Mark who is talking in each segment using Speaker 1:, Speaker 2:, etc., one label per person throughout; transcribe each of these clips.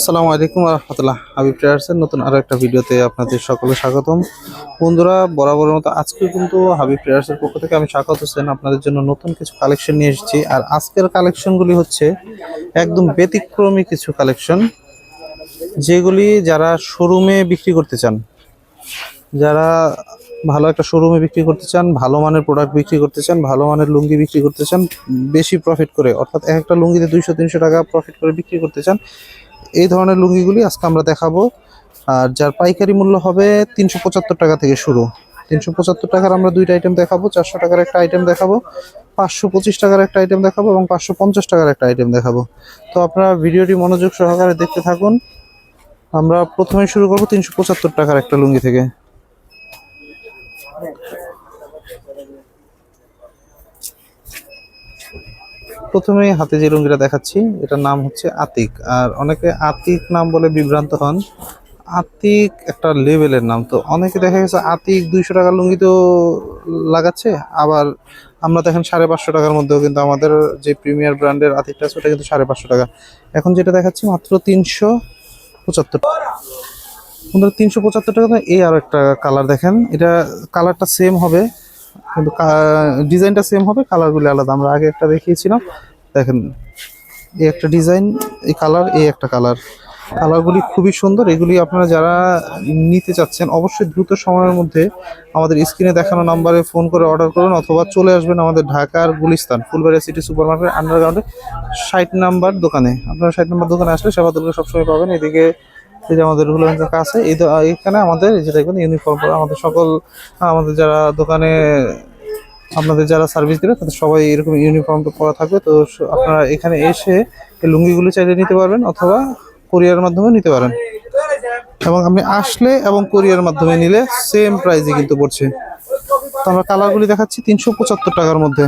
Speaker 1: আসসালামু আলাইকুম রহমতুল্লাহ। হাবিব ট্রেডার্সের নতুন আরও একটা ভিডিওতে আপনাদের সকলে স্বাগতম। বন্ধুরা, বরাবরের মতো আজকে কিন্তু হাবিব ট্রেডার্সের পক্ষ থেকে আমি স্বাগত হোসেন আপনাদের জন্য নতুন কিছু কালেকশন নিয়ে এসেছি। আর আজকের কালেকশনগুলি হচ্ছে একদম ব্যতিক্রমী কিছু কালেকশন, যেগুলি যারা শোরুমে বিক্রি করতে চান, যারা ভালো একটা শোরুমে বিক্রি করতে চান, ভালো মানের প্রোডাক্ট বিক্রি করতে চান, ভালো মানের লুঙ্গি বিক্রি করতে চান, বেশি প্রফিট করে, অর্থাৎ এক একটা লুঙ্গিতে দুইশো, তিনশো টাকা প্রফিট করে বিক্রি করতে চান এই ধরনের লুঙ্গিগুলি আজকে আমরা দেখাবো। আর যার পাইকারি মূল্য হবে তিনশো পঁচাত্তর টাকা থেকে শুরু। তিনশো পঁচাত্তর টাকার আমরা দুইটা আইটেম দেখাবো, চারশো টাকার একটা আইটেম দেখাবো, পাঁচশো পঁচিশ টাকার একটা আইটেম দেখাবো এবং পাঁচশো পঞ্চাশ টাকার একটা আইটেম দেখাবো। তো আপনারা ভিডিওটি মনোযোগ সহকারে দেখতে থাকুন। আমরা প্রথমে শুরু করব তিনশো পঁচাত্তর টাকার একটা লুঙ্গি থেকে। প্রথমে হাতে যে লুঙ্গিটা দেখাচ্ছি। এটার নাম হচ্ছে আতিক। আর অনেকে আতিক নাম বলে বিভ্রান্ত হন। আতিক একটা লেভেলের নাম। তো অনেকে দেখা গেছে আতিক দুইশো টাকার লুঙ্গি তো লাগাচ্ছে। আবার আমরা দেখেন সাড়ে পাঁচশো টাকার মধ্যেও কিন্তু আমাদের যে প্রিমিয়ার ব্র্যান্ডের আতিকটা আছে, ওটা কিন্তু সাড়ে পাঁচশো টাকা। এখন যেটা দেখাচ্ছি মাত্র তিনশো পঁচাত্তর তিনশো পঁচাত্তর টাকা। এই আর একটা কালার দেখেন। এটা কালারটা সেম হবে। কিন্তু ডিজাইনটা সেম হবে কালারগুলি আলাদা। আমরা আগে একটা দেখিয়েছিলাম। দেখেন, এই একটা ডিজাইন এই কালার এই একটা কালার কালারগুলি খুবই সুন্দর। এগুলি আপনারা যারা নিতে চাচ্ছেন, অবশ্যই দ্রুত সময়ের মধ্যে আমাদের স্ক্রিনে দেখানো নাম্বারে ফোন করে অর্ডার করুন, অথবা চলে আসবেন আমাদের ঢাকার Gulistan Fulbaria city super market আন্ডারগ্রাউন্ডে ষাট নাম্বার দোকানে। আপনারা ষাট নাম্বার দোকানে আসলে সেবাদুলকে সবসময় পাবেন। এদিকে এই যে আমাদের রুহুল এই দ- এখানে আমাদের যে দেখবেন ইউনিফর্ম আমাদের সকল আমাদের যারা দোকানে, আপনাদের যারা সার্ভিস দেবে, তাদের সবাই এরকম ইউনিফর্ম পরা থাকবে। তো আপনারা এখানে এসে লুঙ্গিগুলো চাইলে নিতে পারবেন অথবা কোরিয়ার মাধ্যমে নিতে পারেন। এবং আপনি আসলে এবং কোরিয়ার মাধ্যমে নিলে সেম প্রাইসই কিন্তু পড়ছে। তো আমরা কালারগুলি দেখাচ্ছি, তিনশো পঁচাত্তর টাকার মধ্যে।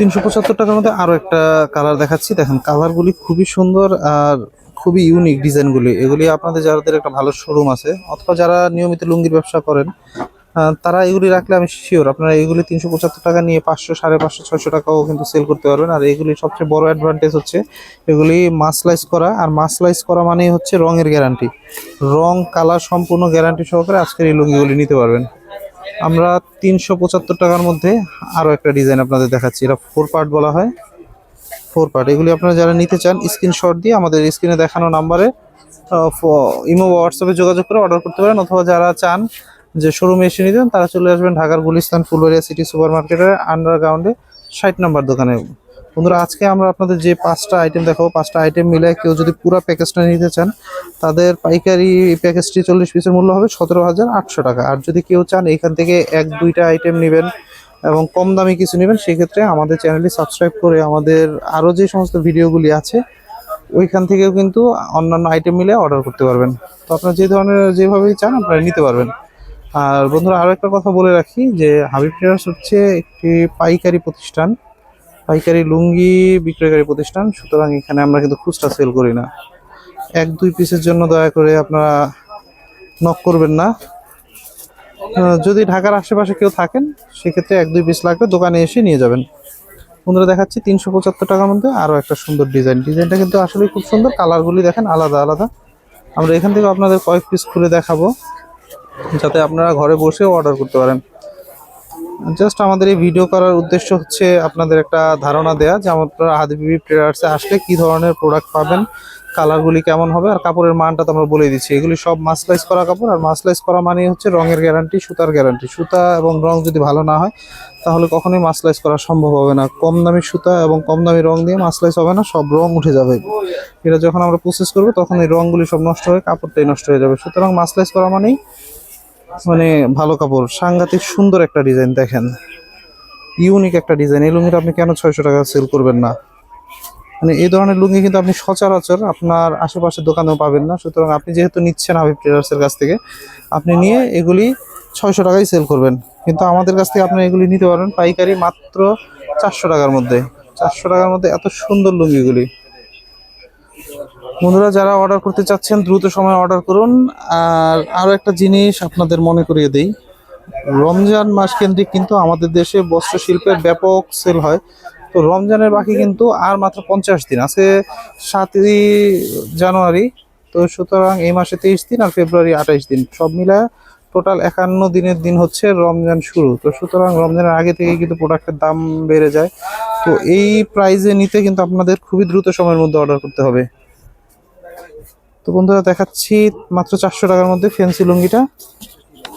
Speaker 1: তিনশো পঁচাত্তর টাকার মধ্যে আরও একটা কালার দেখাচ্ছি। দেখেন কালারগুলি খুবই সুন্দর আর খুবই ইউনিক ডিজাইনগুলি এগুলি আপনাদের যাদের একটা ভালো শোরুম আছে, অথবা যারা নিয়মিত লুঙ্গির ব্যবসা করেন তারা এগুলি রাখলে আমি শিওর আপনারা এগুলি তিনশো পঁচাত্তর টাকা নিয়ে পাঁচশো, সাড়ে পাঁচশো, ছয়শো টাকাও কিন্তু সেল করতে পারবেন। আর এগুলি সবচেয়ে বড় অ্যাডভান্টেজ হচ্ছে, এগুলি মাসলাইজ করা, আর মাসলাইজ করা মানেই হচ্ছে রঙের গ্যারান্টি রং কালার সম্পূর্ণ গ্যারান্টি সহকারে আজকের এই লুঙ্গিগুলি নিতে পারবেন। আমরা তিনশো পঁচাত্তর টাকার মধ্যে আরও একটা ডিজাইন আপনাদের দেখাচ্ছি। এটা ফোর পার্ট বলা হয়। ফোর পার্ট এগুলি আপনারা যারা নিতে চান স্ক্রিনশট দিয়ে আমাদের স্ক্রিনে দেখানো নাম্বারে ইমো হোয়াটসঅ্যাপে যোগাযোগ করে অর্ডার করতে পারেন, অথবা যারা চান যে শোরুমে এসে নিতেন তারা চলে আসবেন ঢাকার গুলিস্তান, ফুলবাড়িয়া সিটি সুপার মার্কেটের আন্ডারগ্রাউন্ডে ষাট নাম্বার দোকানে বন্ধুরা, আজকে আমরা আপনাদের যে পাঁচটা আইটেম দেখাবো, পাঁচটা আইটেম মিলে কেউ যদি পুরো প্যাকেজটা নিতে চান, তাদের পাইকারি প্যাকেজটি চল্লিশ পিসের মূল্য হবে সতেরো হাজার আটশো টাকা। আর যদি কেউ চান, এখান থেকে এক, দুইটা আইটেম নেবেন এবং কম দামি কিছু নেবেন, সেক্ষেত্রে আমাদের চ্যানেলটি সাবস্ক্রাইব করে আমাদের আরও যে সমস্ত ভিডিওগুলি আছে, ওইখান থেকেও কিন্তু অন্যান্য আইটেম মিলে অর্ডার করতে পারবেন। তো আপনারা যে ধরনের, যেভাবেই চান, আপনারা নিতে পারবেন। আর বন্ধুরা আরও একটা কথা বলে রাখি যে, হাবিব ট্রেডার্স হচ্ছে একটি পাইকারি প্রতিষ্ঠান। পাইকারি লুঙ্গি বিক্রয়কারী প্রতিষ্ঠান, সুতরাং এখানে আমরা কিন্তু খুচরা সেল করি না। এক, দুই পিসের জন্য দয়া করে আপনারা নক করবেন না। যদি ঢাকার আশেপাশে কেউ থাকেন, সেক্ষেত্রে এক, দুই পিস লাগবে, দোকানে এসে নিয়ে যাবেন। বন্ধুরা, দেখাচ্ছি তিনশো পঁচাত্তর টাকার মধ্যে আরও একটা সুন্দর ডিজাইন ডিজাইনটা কিন্তু আসলে খুব সুন্দর কালারগুলি দেখেন আলাদা আলাদা। আমরা এখান থেকে আপনাদের কয়েক পিস খুলে দেখাবো, যাতে আপনারা ঘরে বসে অর্ডার করতে পারেন। জাস্ট আমাদের এই ভিডিও করার উদ্দেশ্য হচ্ছে আপনাদের একটা ধারণা দেয়া যে আপনারা হাদিবি ট্রেডার্সে আসলে কি ধরনের প্রোডাক্ট পাবেন কালারগুলি কেমন হবে আর কাপড়ের মানটা তো আমরা বলে দিচ্ছি। এগুলি সব মাসলাইজ করা কাপড় আর মাসলাইজ করা মানে হচ্ছে রঙের গ্যারান্টি সুতার গ্যারান্টি সুতা এবং রং যদি ভালো না হয়, তাহলে কখনোই মাসলাইজ করা সম্ভব হবে না। কম দামি সুতা এবং কম দামি রং দিয়ে মাসলাইজ হবে না, সব রং উঠে যাবে। এটা যখন আমরা প্রসেস করব, তখন এই রংগুলি সব নষ্ট হয়ে, কাপড়টাই নষ্ট হয়ে যাবে। সুতরাং মাসলাইজ করা মানেই মানে ভালো কাপড়, সাংঘাতিক সুন্দর একটা ডিজাইন দেখেন। ইউনিক একটা ডিজাইন এই লুঙ্গিটা আপনি কেন ছয়শো টাকা সেল করবেন না? মানে এই ধরনের লুঙ্গি কিন্তু আপনি সচরাচর আপনার আশেপাশের দোকানেও পাবেন না। সুতরাং আপনি যেহেতু নিচ্ছেন হাবিব ট্রেডার্সের কাছ থেকে, আপনি নিয়ে এগুলি ছয়শো টাকায় সেল করবেন। কিন্তু আমাদের কাছ থেকে আপনি এগুলি নিতে পারবেন পাইকারি মাত্র চারশো টাকার মধ্যে। চারশো টাকার মধ্যে এত সুন্দর লুঙ্গিগুলি। বন্ধুরা, যারা অর্ডার করতে চাচ্ছেন, দ্রুত সময় অর্ডার করুন। আর আরও একটা জিনিস আপনাদের মনে করিয়ে দেই। রমজান মাস কেন্দ্রিক কিন্তু আমাদের দেশে বস্ত্র শিল্পের ব্যাপক সেল হয়। তো রমজানের বাকি কিন্তু আর মাত্র পঞ্চাশ দিন। আছে সাতই জানুয়ারি, তো সুতরাং এই মাসে তেইশ দিন আর ফেব্রুয়ারি আঠাইশ দিন। সব মিলায় টোটাল একান্ন দিনের দিন হচ্ছে রমজান শুরু। তো সুতরাং রমজানের আগে থেকে কিন্তু প্রোডাক্টের দাম বেড়ে যায়। তো এই প্রাইজে নিতে কিন্তু আপনাদের খুবই দ্রুত সময়ের মধ্যে অর্ডার করতে হবে। তো বন্ধুরা, দেখাচ্ছি মাত্র চারশো টাকার মধ্যে ফ্যান্সি লুঙ্গিটা।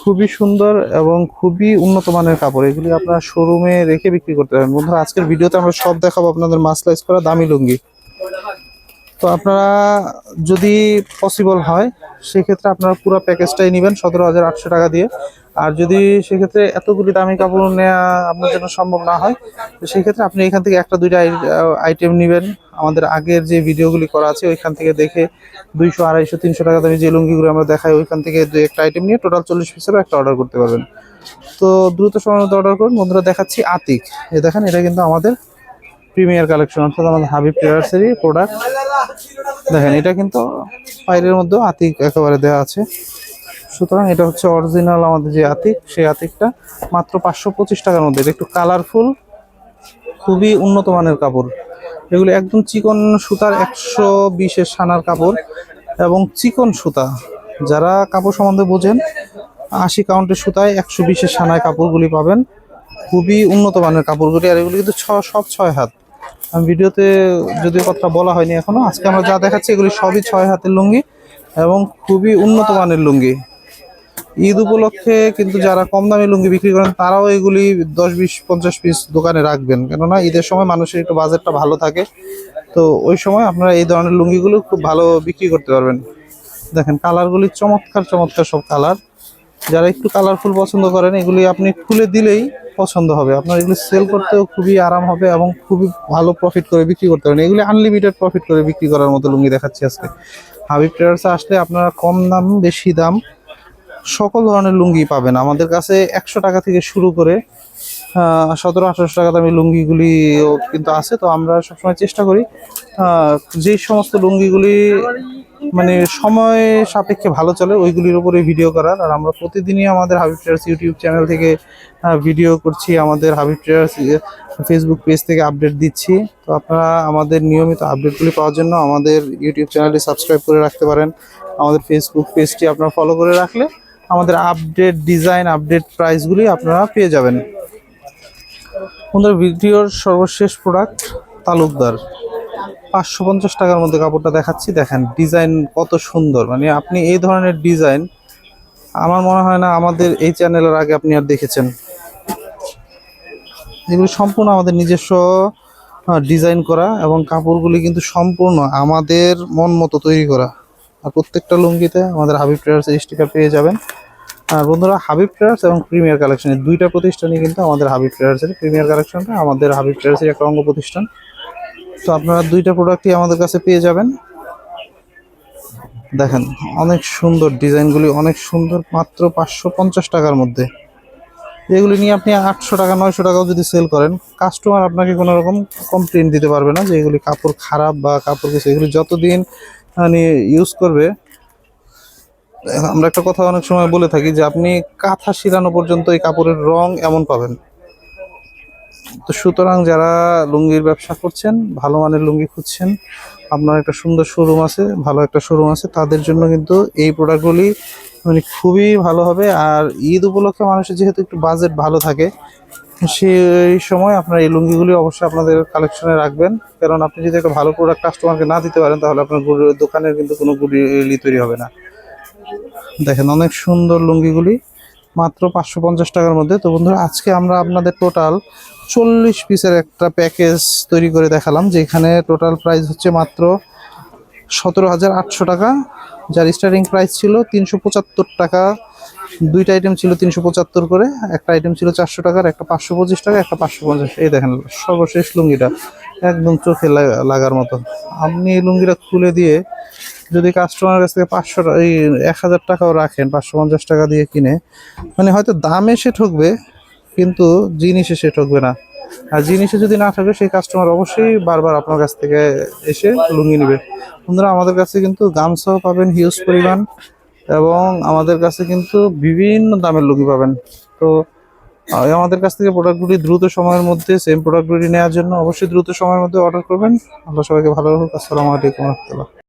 Speaker 1: খুবই সুন্দর এবং খুবই উন্নত মানের কাপড়। এগুলি আপনার শোরুমে রেখে বিক্রি করতে পারেন বন্ধুরা, আজকের ভিডিওতে আমরা সব দেখাবো আপনাদের মাসলাইজ করা দামি লুঙ্গি। তো আপনারা যদি পসিবল হয়, সেক্ষেত্রে আপনারা পুরো প্যাকেজটাই নেবেন সতেরো হাজার আটশো টাকা দিয়ে। আর যদি সেক্ষেত্রে এতগুলি দামি কাপড় নেওয়া আপনার জন্য সম্ভব না হয়, তো সেক্ষেত্রে আপনি এখান থেকে একটা দুইটা আইটেম নেবেন। আমাদের আগের যে ভিডিওগুলি করা আছে, ওইখান থেকে দেখে দুইশো, আড়াইশো, তিনশো টাকা দামি যে লুঙ্গিগুলো আমরা দেখাই, ওইখান থেকে দুই একটা আইটেম নিয়ে টোটাল চল্লিশ পিসেরও একটা অর্ডার করতে পারবেন। তো দ্রুত সময়ের মধ্যে অর্ডার করুন। বন্ধুরা, দেখাচ্ছি আতিক। এ দেখেন, এটা কিন্তু আমাদের প্রিমিয়ার কালেকশন অর্থাৎ আমাদের হাবিব ট্রেডার্সেরই প্রোডাক্ট দেখেন, এটা কিন্তু পায়ের মধ্যেও আতিক একেবারে দেওয়া আছে। সুতরাং এটা হচ্ছে অরিজিনাল আমাদের যে আতিক, সেই আতিকটা মাত্র পাঁচশো পঁচিশ টাকার মধ্যে। এটা একটু কালারফুল খুবই উন্নত মানের কাপড়। এগুলো একদম চিকন সুতার একশো বিশের সানার কাপড় এবং চিকন সুতা। যারা কাপড় সম্বন্ধে বোঝেন, আশি কাউন্টের সুতায় একশো বিশের সানায় কাপড়গুলি পাবেন। খুবই উন্নত মানের কাপড়গুলি, আর এগুলি কিন্তু ছ, সব ছয় হাত। আমি ভিডিওতে যদিও কথা বলা হয়নি এখনও, আজকে আমরা যা দেখাচ্ছি এগুলি সবই ছয় হাতের লুঙ্গি এবং খুবই উন্নত মানের লুঙ্গি। ঈদ উপলক্ষে কিন্তু যারা কম দামি লুঙ্গি বিক্রি করেন, তারাও এগুলি দশ বিশ পঞ্চাশ পিস দোকানে রাখবেন। কেননা ঈদের সময় মানুষের একটু বাজেটটা ভালো থাকে। তো ওই সময় আপনারা এই ধরনের লুঙ্গিগুলো খুব ভালো বিক্রি করতে পারবেন। দেখেন কালারগুলি চমৎকার চমৎকার সব কালার। যারা একটু কালারফুল পছন্দ করেন, এগুলি আপনি খুলে দিলেই পছন্দ হবে। আপনার এগুলি সেল করতেও খুবই আরাম হবে এবং খুবই ভালো প্রফিট করে বিক্রি করতে পারেন এগুলি আনলিমিটেড প্রফিট করে বিক্রি করার মতো লুঙ্গি দেখাচ্ছি আজকে। হাবিব ট্রেডার্সে আসলে আপনারা কম দাম, বেশি দাম সকল ধরনের লুঙ্গি পাবেন। আমাদের কাছে একশো টাকা থেকে শুরু করে সতেরো, আঠারোশো টাকা দামি লুঙ্গিগুলিও কিন্তু আছে। তো আমরা সবসময় চেষ্টা করি যেই সমস্ত লুঙ্গিগুলি মানে সময় সাপেক্ষে ভালো চলে, ওইগুলির উপরে ভিডিও করার। আর আমরা প্রতিদিনই আমাদের হাবিব ট্রেডার্স ইউটিউব চ্যানেল থেকে ভিডিও করছি, আমাদের হাবিব ট্রেডার্স ফেসবুক পেজ থেকে আপডেট দিচ্ছি। তো আপনারা আমাদের নিয়মিত আপডেটগুলি পাওয়ার জন্য আমাদের ইউটিউব চ্যানেলটি সাবস্ক্রাইব করে রাখতে পারেন। আমাদের ফেসবুক পেজটি আপনারা ফলো করে রাখলে আমাদের আপডেট ডিজাইন আপডেট প্রাইসগুলি আপনারা পেয়ে যাবেন। আমাদের ভিডিওর সর্বশেষ প্রোডাক্ট তালুকদার। পাঁচশো পঞ্চাশ টাকার মধ্যে কাপড়টা দেখাচ্ছি। দেখেন ডিজাইন কত সুন্দর। মানে আপনি এই ধরনের ডিজাইন আমার মনে হয় না আমাদের এই চ্যানেলের আগে আপনি আর দেখেছেন। এগুলো সম্পূর্ণ আমাদের নিজস্ব ডিজাইন করা এবং কাপড়গুলি কিন্তু সম্পূর্ণ আমাদের মন মতো তৈরি করা। আর প্রত্যেকটা লুঙ্গিতে আমাদের হাবিব ট্রেডার্স স্টিকার পেয়ে যাবেন। আর বন্ধুরা হাবিব ট্রেডার্স এবং প্রিমিয়ার কালেকশনের দুইটা প্রতিষ্ঠানই কিন্তু আমাদের হাবিব ট্রেডার্সের প্রিমিয়ার কালেকশনটা আমাদের হাবিব ট্রেডার্সের একটা অঙ্গ প্রতিষ্ঠান। তো আপনারা দুইটা প্রোডাক্টই আমাদের কাছে পেয়ে যাবেন। দেখেন, অনেক সুন্দর ডিজাইনগুলি, অনেক সুন্দর মাত্র পাঁচশো পঞ্চাশ টাকার মধ্যে। এগুলি নিয়ে আপনি আটশো টাকা, নয়শো টাকাও যদি সেল করেন কাস্টমার আপনাকে কোনো রকম কমপ্লেন দিতে পারবে না যে এগুলি কাপড় খারাপ বা কাপড় কিছু। এগুলি যতদিন মানে ইউজ করবে। আমরা একটা কথা অনেক সময় বলে থাকি যে, আপনি কাঁথা শিরানো পর্যন্ত এই কাপড়ের রং এমন পাবেন। তো সুতরাং যারা লুঙ্গির ব্যবসা করছেন, ভালো মানের লুঙ্গি খুঁজছেন, আপনার একটা সুন্দর শোরুম আছে, ভালো একটা শোরুম আছে, তাদের জন্য কিন্তু এই প্রোডাক্টগুলি মানে খুবই ভালো হবে। আর ঈদ উপলক্ষে মানুষের যেহেতু একটু বাজেট ভালো থাকে সেই সময় আপনার এই লুঙ্গিগুলি অবশ্যই আপনাদের কালেকশনে রাখবেন। কারণ আপনি যদি একটা ভালো প্রোডাক্ট কাস্টমারকে না দিতে পারেন, তাহলে আপনার দোকানের কিন্তু কোনো গুডলি তৈরি হবে না। দেখেন অনেক সুন্দর লুঙ্গিগুলি, মাত্র পাঁচশো পঞ্চাশ টাকার মধ্যে। তো বন্ধুরা, আজকে আমরা আপনাদের টোটাল চল্লিশ পিসের একটা প্যাকেজ তৈরি করে দেখালাম, যেখানে টোটাল প্রাইস হচ্ছে মাত্র সতেরো হাজার আটশো টাকা। যার স্টার্টিং প্রাইস ছিল তিনশো পঁচাত্তর টাকা। দুইটা আইটেম ছিল তিনশো পঁচাত্তর করে, একটা আইটেম ছিল চারশো টাকার, একটা পাঁচশো পঁচিশ টাকা, একটা পাঁচশো পঞ্চাশ। এই দেখেন, সর্বশেষ লুঙ্গিটা একদম চোখে লাগা- লাগার মতো। আপনি এই লুঙ্গিটা খুলে দিয়ে যদি কাস্টমারের কাছ থেকে পাঁচশো এই এক হাজার টাকাও রাখেন, পাঁচশো পঞ্চাশ টাকা দিয়ে কিনে মানে হয়তো দামে সে ঠকবে, কিন্তু জিনিসে সে ঠকবে না। আর জিনিসে যদি না থাকে সেই কাস্টমার অবশ্যই বারবার আপনার কাছ থেকে এসে লুঙ্গি নেবে। বন্ধুরা, আমাদের কাছে কিন্তু গামছাও পাবেন হিউজ পরিমাণ। এবং আমাদের কাছে কিন্তু বিভিন্ন দামের লোকই পাবেন। তো আমাদের কাছ থেকে প্রোডাক্টগুলি দ্রুত সময়ের মধ্যে সেম প্রোডাক্টগুলি নেওয়ার জন্য অবশ্যই দ্রুত সময়ের মধ্যে অর্ডার করবেন। আল্লাহ সবাইকে ভালো রাখুক। আসসালামু আলাইকুম রহমতুল্লাহ।